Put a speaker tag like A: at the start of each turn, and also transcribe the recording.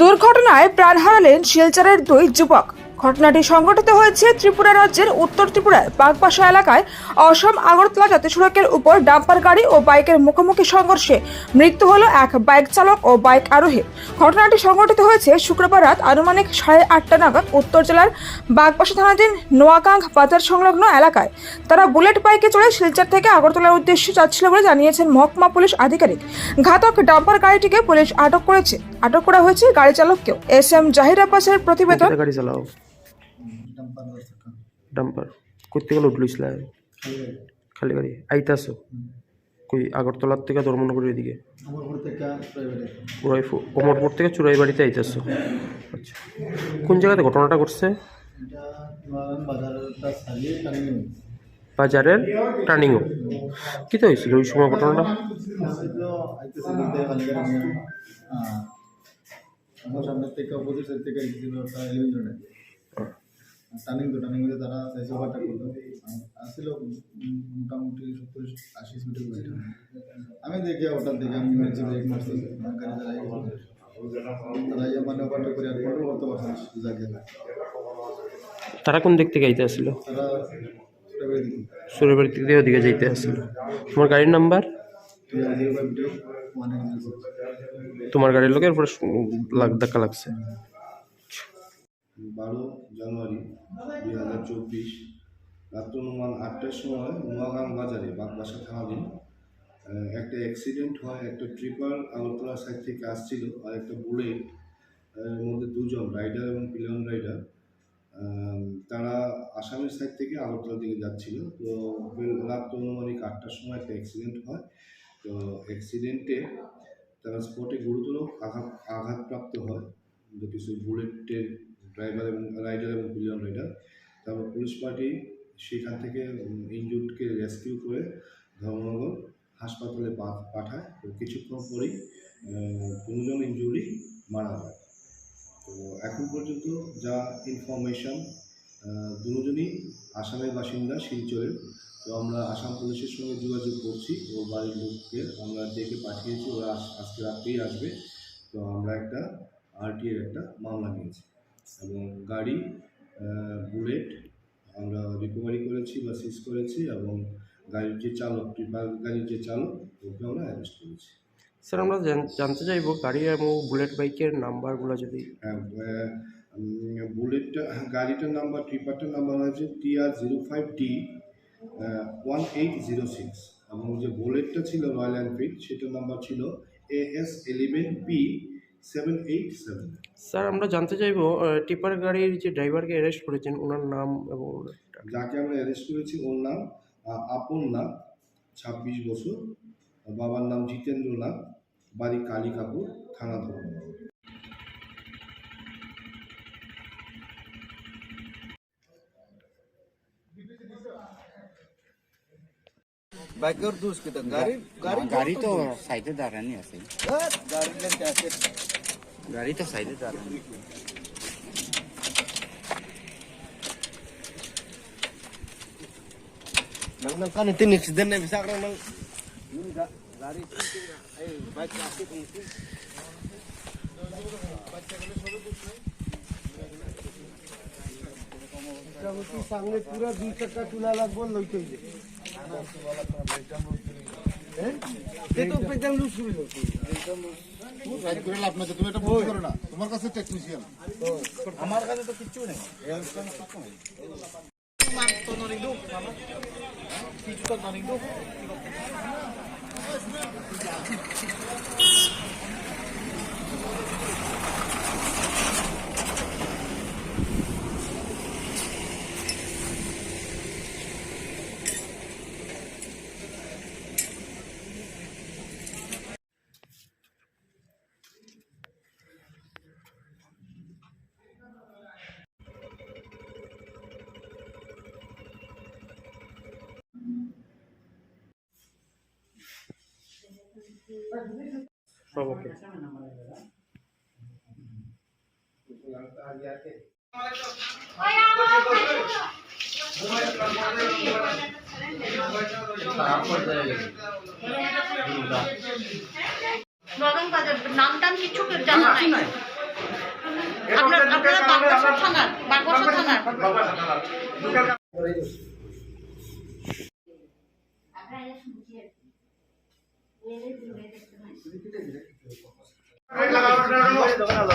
A: দুর্ঘটনায় প্রাণ হারালেন শিলচরের দুই যুবক। ঘটনাটি সংঘটিত হয়েছে ত্রিপুরা রাজ্যের উত্তর ত্রিপুরার বাগবাসা এলাকায়। অসম আগরতলা জাতীয় সড়কের উপর ডাম্পার গাড়ি ও বাইকের মুখোমুখি সংঘর্ষে মৃত্যু হল এক বাইক চালক ও বাইক আরোহী। ঘটনাটি সংঘটিত হয়েছে শুক্রবার রাত আনুমানিক সাড়ে আটটা নাগাদ উত্তর জেলার বাগবাসা থানাধীন নোয়াগাং বাজার সংলগ্ন এলাকায়। তারা বুলেট বাইকে চড়ে শিলচর থেকে আগরতলার উদ্দেশ্যে যাচ্ছিল বলে জানিয়েছেন মহকুমা পুলিশ আধিকারিক। ঘাতক ডাম্পার গাড়িটিকে পুলিশ আটক করেছে। আটক করা হয়েছে গাড়ি চালককেও। এস এম জাহির আব্বাসের প্রতিবেদন
B: গাড়ি চালাও? ডাম্পার। করতে গেলে উঠলিস খালি গাড়ি। আইতাছো। কই আগরতলার থেকে ধর্মনগরের দিকে
C: আমার ঘর থেকে প্রাইভেটে
B: চুরাই অমরপুর থেকে চুরাই বাড়িতে আইতাছো। আচ্ছা। কোন জায়গাতে ঘটনাটা ঘটছে? বাজারের টার্নিংও। কী তো হয়েছিল ওই সময় ঘটনাটা?
C: সামনের থেকে অপোজিট সাইড থেকে টার্নিং তো টার্নিং মধ্যে তারা চাইছে ওভারটা করল আসছিল মোটামুটি সত্তর আশি স্পিডে আমি দেখি ওটা দেখে আমি মেরেছি ব্রেক মারছি আমার গাড়ি দাঁড়াই তারা ইয়ে মানে ওভারটা করে আর করতে পারছে সুজাকে
B: তারা কোন দিক থেকে আইতে আসছিল
C: তারা প্রাইভেট দিকে।
B: থেকে ওদিকে যাইতে আসছিল তোমার গাড়ির নাম্বার? তোমার গাড়ির লোকের পরে লাগ ধাক্কা লাগছে।
D: বারো জানুয়ারি দুই হাজার চব্বিশ। রাত্র অনুমান আটটার সময় নোয়াগাং বাজারে, বাগবাসা থানাধীন একটা অ্যাক্সিডেন্ট হয়, একটা ট্রিপার আগরতলা সাইড থেকে আসছিল আর একটা বুলেট মধ্যে দুজন রাইডার এবং পিলিয়ন রাইডার তারা আসামের সাইড থেকে আগরতলার দিকে যাচ্ছিল। তো বেল- রাত অনুমানিক আটটার সময় একটা অ্যাক্সিডেন্ট হয়। তো অ্যাক্সিডেন্টে তারা স্পটে গুরুতর আঘাত, আঘাতপ্রাপ্ত হয়। সেই বুলেটের ড্রাইভার এবং রাইডার এবং পিলিয়ন রাইডার। তারপর পুলিশ পার্টি সেখান থেকে ইনজুর্ডকে রেস্কিউ করে ধর্মনগর হাসপাতালে পাঠায় তো কিছুক্ষণ পরেই দুজন ইনজুরি মারা যায়। তো এখন পর্যন্ত যা ইনফরমেশন দুজনই আসামের বাসিন্দা শিলচরের। তো আমরা আসাম পুলিশের সঙ্গে যোগাযোগ করছি, ওর বাড়ির লোককে আমরা ডেকে পাঠিয়েছি, ওরা আজকে রাত্রেই আসবে। তো আমরা একটা আরটিএর একটা মামলা নিয়েছি। এবং গাড়ি বুলেট আমরা রিকভারি করেছি বা সিজ করেছি এবং গাড়ির যে চালক ট্রিপার গাড়ির যে চালক ওকে আমরা অ্যারেস্ট করেছি।
B: স্যার আমরা জানতে চাইব গাড়ি এবং বুলেট বাইকের নাম্বারগুলো যদি।
D: হ্যাঁ, বুলেটটা গাড়িটার নাম্বার ট্রিপারটার নাম্বার হয়েছে TR zero five D one eight zero six এবং যে বুলেটটা ছিল রয়্যাল এনফিল্ড সেটার নাম্বার ছিল A S eleven P seven eight seven
B: sir আমরা জানতে চাইব টিপার গাড়ির যে ড্রাইভারকে অ্যারেস্ট করেছেন ওনার নাম এবং
D: যাকে আমরা অ্যারেস্ট করেছি ওর নাম আপন নাথ ছাব্বিশ বছর। বাবার নাম জিতেন্দ্র নাথ বাড়ি কালী কাপুর থানা ধর্মনগর।
C: বাইকের দোষ কিতা গাড়ি গাড়ি
E: গাড়ি তো সাইডে দাঁড়ানি আছে।
C: গাড়ি
E: তো সাইডে দাঁড়ানি।
C: nang nang kan bisa nang পুরো দুই চাকা চুলা লাগবো লইতে
F: তোমার কাছে টেকনিশিয়ান
C: আমার কাছে তো কিচ্ছু নেই
B: সব ওকে
G: নাম টাম কিছু জানা নাই বাগবাসা থানার বাগবাসা থানার দেখতে হয়